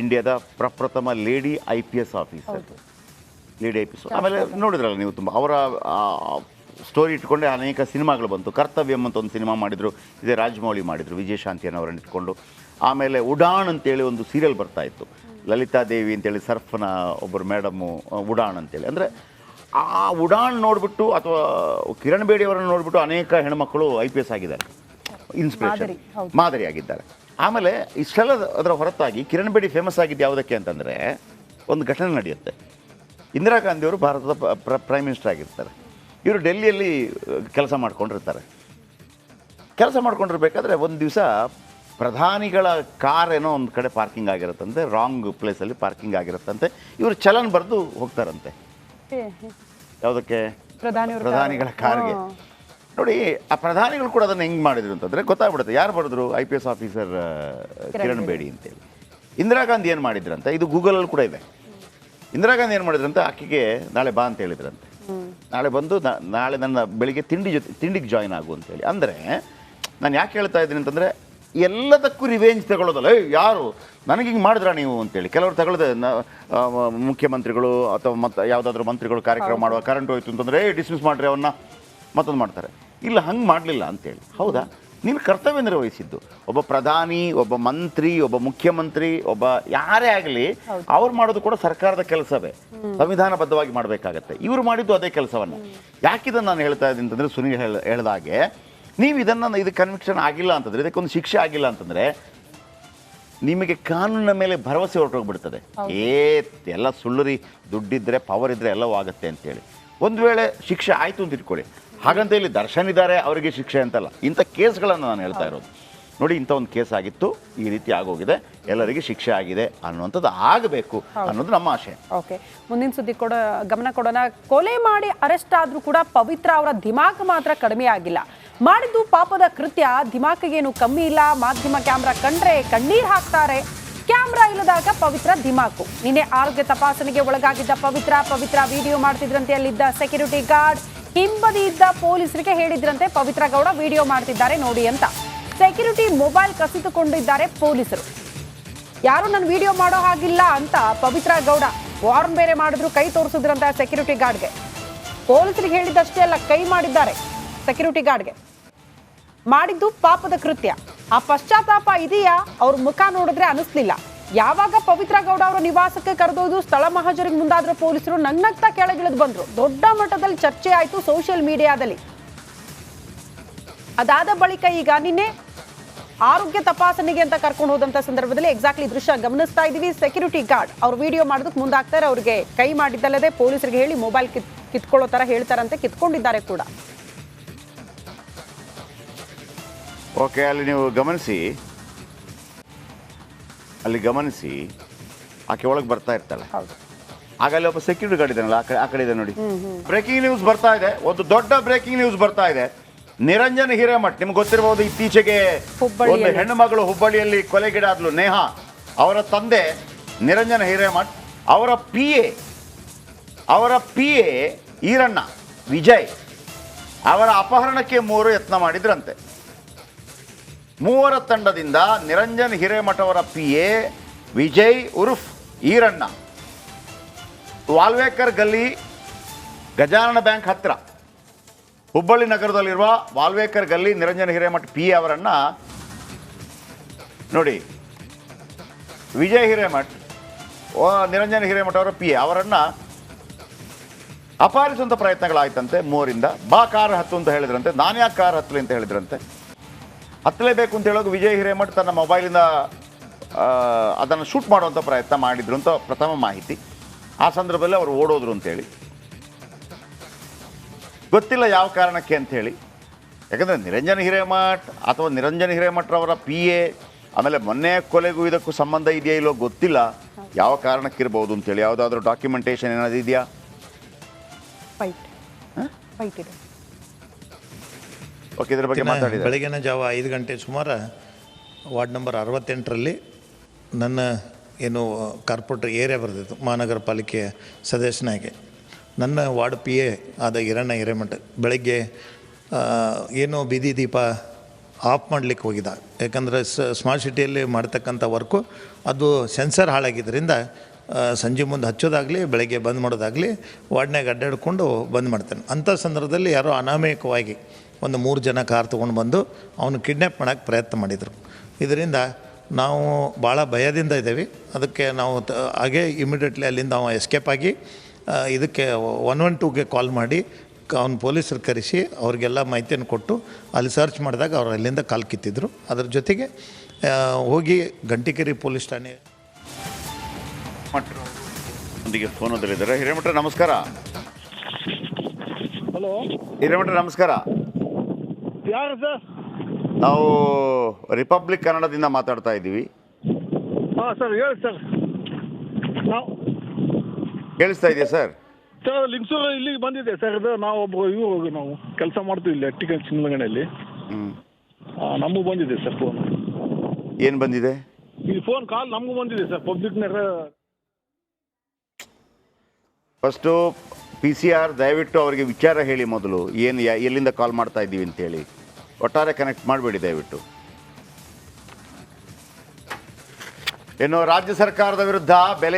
ಇಂಡಿಯಾದ ಪ್ರಪ್ರಥಮ lady I P S officer. Lady I P S ಆಮೇಲೆ ನೋಡಿದ್ರಲ್ಲ ನೀವು ತುಂಬ ಅವರ ಸ್ಟೋರಿ ಇಟ್ಕೊಂಡೆ ಅನೇಕ ಸಿನಿಮಾಗಳು ಬಂತು. ಕರ್ತವ್ಯಂ ಅಂತ ಒಂದು ಸಿನಿಮಾ ಮಾಡಿದರು ಇದೇ ರಾಜಮೌಳಿ ಮಾಡಿದರು ವಿಜಯಶಾಂತಿಯನ್ನು ಅವರ ಇಟ್ಕೊಂಡು. ಆಮೇಲೆ ಉಡಾಣ್ ಅಂತೇಳಿ ಒಂದು ಸೀರಿಯಲ್ ಬರ್ತಾ ಇತ್ತು. ಲಲಿತಾ ದೇವಿ ಅಂತೇಳಿ ಸರ್ಫನ ಒಬ್ಬರು ಮೇಡಮ್ಮು ಉಡಾಣ್ ಅಂತೇಳಿ. ಅಂದರೆ ಆ ಉಡಾಣ್ ನೋಡಿಬಿಟ್ಟು ಅಥವಾ ಕಿರಣ್ ಬೇಡಿ ಅವರನ್ನು ನೋಡಿಬಿಟ್ಟು ಅನೇಕ ಹೆಣ್ಮಕ್ಕಳು ಐ ಪಿ ಎಸ್ ಆಗಿದ್ದಾರೆ. ಇನ್ಸ್ಪಿರೇಷನ್. ಮಾದರಿಯಾಗಿದ್ದಾರೆ. ಆಮೇಲೆ ಇಷ್ಟೆಲ್ಲ ಅದರ ಹೊರತಾಗಿ ಕಿರಣ್ ಬೇಡಿ ಫೇಮಸ್ ಆಗಿದ್ದು ಯಾವುದಕ್ಕೆ ಅಂತಂದರೆ ಒಂದು ಘಟನೆ ನಡೆಯುತ್ತೆ. ಇಂದಿರಾ ಗಾಂಧಿಯವರು ಭಾರತದ ಪ್ರೈಮ್ ಮಿನಿಸ್ಟರ್ ಆಗಿರ್ತಾರೆ. ಇವರು ಡೆಲ್ಲಿಯಲ್ಲಿ ಕೆಲಸ ಮಾಡ್ಕೊಂಡಿರ್ತಾರೆ. ಕೆಲಸ ಮಾಡ್ಕೊಂಡಿರ್ಬೇಕಾದ್ರೆ ಒಂದು ದಿವಸ ಪ್ರಧಾನಿಗಳ ಕಾರ್ ಏನೋ ಒಂದು ಕಡೆ ಪಾರ್ಕಿಂಗ್ ಆಗಿರುತ್ತಂತೆ ರಾಂಗ್ ಪ್ಲೇಸಲ್ಲಿ ಪಾರ್ಕಿಂಗ್ ಆಗಿರುತ್ತಂತೆ. ಇವರು ಚಲನ್ ಬರೆದು ಹೋಗ್ತಾರಂತೆ. ಯಾವುದಕ್ಕೆ? ಪ್ರಧಾನಿಗಳ ಕಾರ್ಗೆ. ನೋಡಿ ಆ ಪ್ರಧಾನಿಗಳು ಕೂಡ ಅದನ್ನು ಹೆಂಗೆ ಮಾಡಿದ್ರು ಅಂತಂದರೆ ಗೊತ್ತಾಗ್ಬಿಡುತ್ತೆ. ಯಾರು ಬರೆದ್ರು? I P S officer Kiran Bedi. ಅಂತೇಳಿ. ಇಂದಿರಾ ಗಾಂಧಿ ಏನು ಮಾಡಿದ್ರಂತೆ? ಇದು ಗೂಗಲಲ್ಲಿ ಕೂಡ ಇದೆ. ಇಂದಿರಾ ಗಾಂಧಿ ಏನು ಮಾಡಿದ್ರಂತೆ? ಆಕೆಗೆ ನಾಳೆ ಬಾ ಅಂತ ಹೇಳಿದ್ರಂತೆ. ನಾಳೆ ಬಂದು ನಾಳೆ ನನ್ನ ಬೆಳಿಗ್ಗೆ ತಿಂಡಿ ಜೊತೆ ತಿಂಡಿಗೆ ಜಾಯಿನ್ ಆಗು ಅಂತೇಳಿ. ಅಂದರೆ ನಾನು ಯಾಕೆ ಹೇಳ್ತಾ ಇದ್ದೀನಿ ಅಂತಂದರೆ ಎಲ್ಲದಕ್ಕೂ ರಿವೆಂಜ್ ತಗೊಳ್ಳೋದಲ್ಲ ಯಾರು? ನನಗೆ ಹಿಂಗೆ ಮಾಡಿದ್ರ ನೀವು ಅಂತೇಳಿ. ಕೆಲವರು ತಗೊಳ್ಳದೆ ಮುಖ್ಯಮಂತ್ರಿಗಳು ಅಥವಾ ಮತ್ತು ಯಾವುದಾದ್ರೂ ಮಂತ್ರಿಗಳು ಕಾರ್ಯಕ್ರಮ ಮಾಡುವ ಕರೆಂಟ್ ಹೋಯ್ತು ಅಂತಂದರೆ ಏ ಡಿಸ್ಮಿಸ್ ಮಾಡಿರಿ ಅವನ್ನ ಮತ್ತೊಂದು ಮಾಡ್ತಾರೆ. ಇಲ್ಲ ಹಂಗೆ ಮಾಡಲಿಲ್ಲ ಅಂತೇಳಿ. ಹೌದಾ? ನೀನು ಕರ್ತವ್ಯ ನಿರ್ವಹಿಸಿದ್ದು. ಒಬ್ಬ ಪ್ರಧಾನಿ ಒಬ್ಬ ಮಂತ್ರಿ ಒಬ್ಬ ಮುಖ್ಯಮಂತ್ರಿ ಒಬ್ಬ ಯಾರೇ ಆಗಲಿ ಅವ್ರು ಮಾಡೋದು ಕೂಡ ಸರ್ಕಾರದ ಕೆಲಸವೇ. ಸಂವಿಧಾನಬದ್ಧವಾಗಿ ಮಾಡಬೇಕಾಗತ್ತೆ. ಇವರು ಮಾಡಿದ್ದು ಅದೇ ಕೆಲಸವನ್ನು. ಯಾಕಿದನ್ನು ನಾನು ಹೇಳ್ತಾ ಇದ್ದೀನಿ ಅಂತಂದರೆ ಸುನೀಲ್ ಹೇಳ ಹೇಳ್ದಾಗೆ ನೀವು ಇದನ್ನು ಇದು ಕನ್ವಿಕ್ಷನ್ ಆಗಿಲ್ಲ ಅಂತಂದರೆ ಇದಕ್ಕೊಂದು ಶಿಕ್ಷೆ ಆಗಿಲ್ಲ ಅಂತಂದರೆ ನಿಮಗೆ ಕಾನೂನಿನ ಮೇಲೆ ಭರವಸೆ ಹೊರಟೋಗ್ಬಿಡ್ತದೆ. ಏ ಎಲ್ಲ ಸುಳ್ಳುರಿ ದುಡ್ಡಿದ್ರೆ ಪವರ್ ಇದ್ರೆ ಎಲ್ಲವೂ ಆಗುತ್ತೆ ಅಂತೇಳಿ. ಒಂದು ವೇಳೆ ಶಿಕ್ಷೆ ಆಯಿತು ಅಂತ ಇಟ್ಕೊಳ್ಳಿ. ಹಾಗಂತ ಇಲ್ಲಿ ದರ್ಶನ್ ಇದ್ದಾರೆ ಅವರಿಗೆ ಶಿಕ್ಷೆ ಅಂತಲ್ಲ. ಇಂಥ ಕೇಸ್ಗಳನ್ನು ನಾನು ಹೇಳ್ತಾ ಇರೋದು. ನೋಡಿ ಇಂಥ ಒಂದು ಕೇಸ್ ಆಗಿತ್ತು ಈ ರೀತಿ ಆಗೋಗಿದೆ ಎಲ್ಲರಿಗೆ ಶಿಕ್ಷೆ ಆಗಿದೆ ಅನ್ನುವಂಥದ್ದು ಆಗಬೇಕು ಅನ್ನೋದು ನಮ್ಮ ಆಶೆ. ಓಕೆ. ಮುಂದಿನ ಸುದ್ದಿ ಕೊಡ ಗಮನ ಕೊಡೋಣ. ಕೊಲೆ ಮಾಡಿ ಅರೆಸ್ಟ್ ಆದರೂ ಕೂಡ ಪವಿತ್ರ ಅವರ ದಿಮಾಕ್ ಮಾತ್ರ ಕಡಿಮೆ ಆಗಿಲ್ಲ. ಮಾಡಿದ್ದು ಪಾಪದ ಕೃತ್ಯ ದಿಮಾಕಿಗೇನು ಕಮ್ಮಿ ಇಲ್ಲ. ಮಾಧ್ಯಮ ಕ್ಯಾಮ್ರಾ ಕಂಡ್ರೆ ಕಣ್ಣೀರು ಹಾಕ್ತಾರೆ. ಕ್ಯಾಮ್ರಾ ಇಲ್ಲದಾಗ ಪವಿತ್ರ ದಿಮಾಕು. ನಿನ್ನೆ ಆರೋಗ್ಯ ತಪಾಸಣೆಗೆ ಒಳಗಾಗಿದ್ದ ಪವಿತ್ರ ಪವಿತ್ರ ವಿಡಿಯೋ ಮಾಡ್ತಿದ್ರಂತೆ ಅಲ್ಲಿದ್ದ ಸೆಕ್ಯೂರಿಟಿ ಗಾರ್ಡ್ ಹಿಂಬದಿ ಇದ್ದ ಪೊಲೀಸರಿಗೆ ಹೇಳಿದ್ರಂತೆ ಪವಿತ್ರ ಗೌಡ ವಿಡಿಯೋ ಮಾಡ್ತಿದ್ದಾರೆ ನೋಡಿ ಅಂತ. ಸೆಕ್ಯೂರಿಟಿ ಮೊಬೈಲ್ ಕಸಿದುಕೊಂಡಿದ್ದಾರೆ ಪೊಲೀಸರು. ಯಾರು ನನ್ನ ವಿಡಿಯೋ ಮಾಡೋ ಹಾಗಿಲ್ಲ ಅಂತ ಪವಿತ್ರ ಗೌಡ ವಾರ್ನ್ ಬೇರೆ ಮಾಡಿದ್ರು, ಕೈ ತೋರಿಸಿದ್ರಂತ ಸೆಕ್ಯೂರಿಟಿ ಗಾರ್ಡ್ಗೆ. ಪೊಲೀಸರಿಗೆ ಹೇಳಿದ್ದಷ್ಟೇ ಅಲ್ಲ, ಕೈ ಮಾಡಿದ್ದಾರೆ ಸೆಕ್ಯೂರಿಟಿ ಗಾರ್ಡ್ಗೆ. ಮಾಡಿದ್ದು ಪಾಪದ ಕೃತ್ಯ. ಆ ಪಶ್ಚಾತ್ತಾಪ ಇದೆಯಾ? ಅವ್ರ ಮುಖ ನೋಡಿದ್ರೆ ಅನಿಸ್ಲಿಲ್ಲ. ಯಾವಾಗ ಪವಿತ್ರ ಗೌಡ ಅವರ ನಿವಾಸಕ್ಕೆ ಕರೆದೊಯ್ದು ಸ್ಥಳ ಮಹಾಜರಿಗೆ ಮುಂದಾದ್ರೆ ಪೊಲೀಸರು ನಗ್ನಗ್ತಾ ಕೆಳಗಿಳಿದು ಬಂದರು. ದೊಡ್ಡ ಮಟ್ಟದಲ್ಲಿ ಚರ್ಚೆ ಆಯಿತು ಸೋಷಿಯಲ್ ಮೀಡಿಯಾದಲ್ಲಿ. ಅದಾದ ಬಳಿಕ ಈಗ ನಿನ್ನೆ ಆರೋಗ್ಯ ತಪಾಸಣೆಗೆ ಅಂತ ಕರ್ಕೊಂಡು ಹೋದಂತ ಸಂದರ್ಭದಲ್ಲಿ ಎಕ್ಸಾಕ್ಟ್ಲಿ ದೃಶ್ಯ ಗಮನಿಸ್ತಾ ಇದೀವಿ ಸೆಕ್ಯೂರಿಟಿ ಗಾರ್ಡ್ ಅವ್ರು ವಿಡಿಯೋ ಮಾಡೋದಕ್ಕೆ ಮುಂದಾಗ್ತಾರೆ. ಅವ್ರಿಗೆ ಕೈ ಮಾಡಿದ್ದಲ್ಲದೆ ಪೊಲೀಸರಿಗೆ ಹೇಳಿ ಮೊಬೈಲ್ ಕಿತ್, ಕಿತ್ಕೊಳ್ಳೋ ತರ ಹೇಳ್ತಾರಂತೆ. ಕಿತ್ಕೊಂಡಿದ್ದಾರೆ ಕೂಡ. ಓಕೆ ಅಲ್ಲಿ ನೀವು ಗಮನಿಸಿ ಅಲ್ಲಿ ಗಮನಿಸಿ ಆಕೆ ಒಳಗೆ ಬರ್ತಾ ಇರ್ತಾಳೆ. ಆಗ ಅಲ್ಲಿ ಒಬ್ಬ ಸೆಕ್ಯೂರಿಟಿ ಗಾರ್ಡ್ ಇದ್ದಾನಲ್ಲ ಆ ಕಡೆ ಆ ಕಡೆ ಇದೆ ನೋಡಿ. ಬ್ರೇಕಿಂಗ್ ನ್ಯೂಸ್ ಬರ್ತಾ ಇದೆ. ಒಂದು ದೊಡ್ಡ ಬ್ರೇಕಿಂಗ್ ನ್ಯೂಸ್ ಬರ್ತಾ ಇದೆ. ನಿರಂಜನ್ ಹಿರೇಮಠ್ ನಿಮ್ಗೆ ಗೊತ್ತಿರಬಹುದು ಇತ್ತೀಚೆಗೆ. ಒಂದು ಹೆಣ್ಣು ಮಗಳು ಹುಬ್ಬಳ್ಳಿಯಲ್ಲಿ ಕೊಲೆಗೀಡಾದ್ಲು ನೇಹಾ. ಅವರ ತಂದೆ ನಿರಂಜನ್ ಹಿರೇಮಠ್ ಅವರ ಪಿ ಎ ಅವರ ಪಿ ಎ ಈರಣ್ಣ ವಿಜಯ್ ಅವರ ಅಪಹರಣಕ್ಕೆ ಮೂರು ಯತ್ನ ಮಾಡಿದ್ರಂತೆ. ಮೂವರ ತಂಡದಿಂದ ನಿರಂಜನ್ ಹಿರೇಮಠ ಅವರ ಪಿ ಎ ವಿಜಯ್ ಉರುಫ್ ಈರಣ್ಣ. ವಾಲ್ವೇಕರ್ ಗಲ್ಲಿ ಗಜಾನನ ಬ್ಯಾಂಕ್ ಹತ್ತಿರ ಹುಬ್ಬಳ್ಳಿ ನಗರದಲ್ಲಿರುವ ವಾಲ್ವೇಕರ್ ಗಲ್ಲಿ ನಿರಂಜನ್ ಹಿರೇಮಠ ಪಿ ಅವರನ್ನು ನೋಡಿ. ವಿಜಯ್ ಹಿರೇಮಠ್ ನಿರಂಜನ ಹಿರೇಮಠ ಅವರ ಪಿ ಎ ಅವರನ್ನು ಅಪಹರಿಸುವಂಥ ಪ್ರಯತ್ನಗಳಾಯ್ತಂತೆ ಮೂವರಿಂದ. ಬಾ, ಕಾರ್ ಹತ್ತು ಅಂತ ಹೇಳಿದ್ರಂತೆ. ನಾನು ಯಾಕೆ ಕಾರ್ ಹತ್ತಲಿ ಅಂತ ಹೇಳಿದ್ರಂತೆ. ಹತ್ತಲೇಬೇಕು ಅಂತ ಹೇಳೋದು ವಿಜಯ್ ಹಿರೇಮಠ್ ತನ್ನ ಮೊಬೈಲಿಂದ ಅದನ್ನು ಶೂಟ್ ಮಾಡುವಂಥ ಪ್ರಯತ್ನ ಮಾಡಿದ್ರು ಅಂತ ಪ್ರಥಮ ಮಾಹಿತಿ. ಆ ಸಂದರ್ಭದಲ್ಲಿ ಅವರು ಓಡೋದ್ರು ಅಂತೇಳಿ. ಗೊತ್ತಿಲ್ಲ ಯಾವ ಕಾರಣಕ್ಕೆ ಅಂಥೇಳಿ ಯಾಕಂದರೆ ನಿರಂಜನ್ ಹಿರೇಮಠ್ ಅಥವಾ ನಿರಂಜನ್ ಹಿರೇಮಠ್ರವರ ಪಿ ಎ ಆಮೇಲೆ ಮೊನ್ನೆ ಕೊಲೆಗೂ ಇದಕ್ಕೂ ಸಂಬಂಧ ಇದೆಯಾ ಇಲ್ಲೋ ಗೊತ್ತಿಲ್ಲ. ಯಾವ ಕಾರಣಕ್ಕಿರ್ಬೋದು ಅಂತೇಳಿ. ಯಾವುದಾದ್ರೂ ಡಾಕ್ಯುಮೆಂಟೇಷನ್ ಏನಾದ್ರು ಇದೆಯಾ? ಫೈಟ್ ಫೈಟ್ ಇದೆ. ಓಕೆ ಇದ್ರ ಬಗ್ಗೆ ಮಾತಾಡಿ ಬೆಳಗಿನ ಜಾವ ಐದು ಗಂಟೆ ಸುಮಾರು ವಾರ್ಡ್ ನಂಬರ್ ಅರವತ್ತೆಂಟರಲ್ಲಿ ನನ್ನ ಏನು ಕಾರ್ಪೊರೇಟರ್ ಏರಿಯಾ ಬರೆದಿತ್ತು ಮಹಾನಗರ ಪಾಲಿಕೆಯ ಸದಸ್ಯನಾಗಿ ನನ್ನ ವಾರ್ಡ್ ಪಿ ಎ ಆದ ಹಿರಣ್ಣ ಹಿರೇಮಠ. ಬೆಳಗ್ಗೆ ಏನು ಬೀದಿ ದೀಪ ಆಫ್ ಮಾಡಲಿಕ್ಕೆ ಹೋಗಿದ್ದ. ಯಾಕಂದರೆ ಸ್ಮಾರ್ಟ್ ಸಿಟಿಯಲ್ಲಿ ಮಾಡ್ತಕ್ಕಂಥ ವರ್ಕು ಅದು ಸೆನ್ಸರ್ ಹಾಳಾಗಿದ್ದರಿಂದ ಸಂಜೆ ಮುಂದೆ ಹಚ್ಚೋದಾಗಲಿ ಬೆಳಗ್ಗೆ ಬಂದ್ ಮಾಡೋದಾಗಲಿ ವಾರ್ಡ್ನಾಗ ಅಡ್ಡಾಡಿಕೊಂಡು ಬಂದ್ ಮಾಡ್ತಾನೆ. ಅಂಥ ಸಂದರ್ಭದಲ್ಲಿ ಯಾರೋ ಅನಾಮಯಕವಾಗಿ ಒಂದು ಮೂರು ಜನ ಕಾರ್ ತೊಗೊಂಡು ಬಂದು ಅವನು ಕಿಡ್ನ್ಯಾಪ್ ಮಾಡೋಕ್ಕೆ ಪ್ರಯತ್ನ ಮಾಡಿದರು. ಇದರಿಂದ ನಾವು ಭಾಳ ಭಯದಿಂದ ಇದ್ದೇವೆ ಅದಕ್ಕೆ ನಾವು ಹಾಗೆ ಹಾಗೇ ಇಮಿಡಿಯೇಟ್ಲಿ ಅಲ್ಲಿಂದ ಅವ ಎಸ್ಕೇಪ್ ಆಗಿ ಇದಕ್ಕೆ ಒನ್ ಒನ್ ಟೂಗೆ ಕಾಲ್ ಮಾಡಿ ಅವ್ನ ಪೊಲೀಸರು ಕರೆಸಿ ಅವ್ರಿಗೆಲ್ಲ ಮಾಹಿತಿಯನ್ನು ಕೊಟ್ಟು ಅಲ್ಲಿ ಸರ್ಚ್ ಮಾಡಿದಾಗ ಅವ್ರು ಅಲ್ಲಿಂದ ಕಾಲ್ ಕಿತ್ತಿದ್ರು. ಅದ್ರ ಜೊತೆಗೆ ಹೋಗಿ ಗಂಟಿಕೇರಿ ಪೊಲೀಸ್ ಠಾಣೆ ಒಂದಿಗೆ ಫೋನದಲ್ಲಿದ್ದಾರೆ ಹಿರೇಮಠ ನಮಸ್ಕಾರ. ಹಲೋ. ಹಿರೇಮಠ ನಮಸ್ಕಾರ. ಯಾರು ಸರ್ ನಾವು ರಿಪಬ್ಲಿಕ್ ಕನ್ನಡದಿಂದ ಮಾತಾಡ್ತಾ ಇದ್ದೀವಿ. ಹಾಂ ಸರ್ ಹೇಳಿ ಸರ್. ನಾವು ಕೇಳಿಸ್ತಾ ಇದೆಯಾ ಸರ್? ಸರ್ ಲಿಂಗಸೂರು ಇಲ್ಲಿಗೆ ಬಂದಿದೆ ಸರ್ ಅದು ನಾವು ಒಬ್ಬ ಇವು ನಾವು ಕೆಲಸ ಮಾಡ್ತೀವಿ ಇಲ್ಲಿ ಅಟ್ಟಿಕಲ್ ಚಿನ್ನಗಣೆಯಲ್ಲಿ ಹ್ಞೂ ನಮಗೂ ಬಂದಿದೆ ಸರ್ ಫೋನ್. ಏನು ಬಂದಿದೆ? ಈ ಫೋನ್ ಕಾಲ್ ನಮಗೂ ಬಂದಿದೆ ಸರ್ ಪಬ್ಲಿಕ್ನಾಗ ಫಸ್ಟು ಪಿ ಸಿ ಆರ್ ದಯವಿಟ್ಟು ಅವರಿಗೆ ವಿಚಾರ ಹೇಳಿ ಮೊದಲು. ಏನು ಯಾ ಎಲ್ಲಿಂದ ಕಾಲ್ ಮಾಡ್ತಾ ಇದ್ದೀವಿ ಅಂತೇಳಿ ಒಟ್ಟಾರೆ ಕನೆಕ್ಟ್ ಮಾಡಬೇಡಿ ದಯವಿಟ್ಟು. ಇನ್ನು ರಾಜ್ಯ ಸರ್ಕಾರದ ವಿರುದ್ಧ ಬೆಲೆ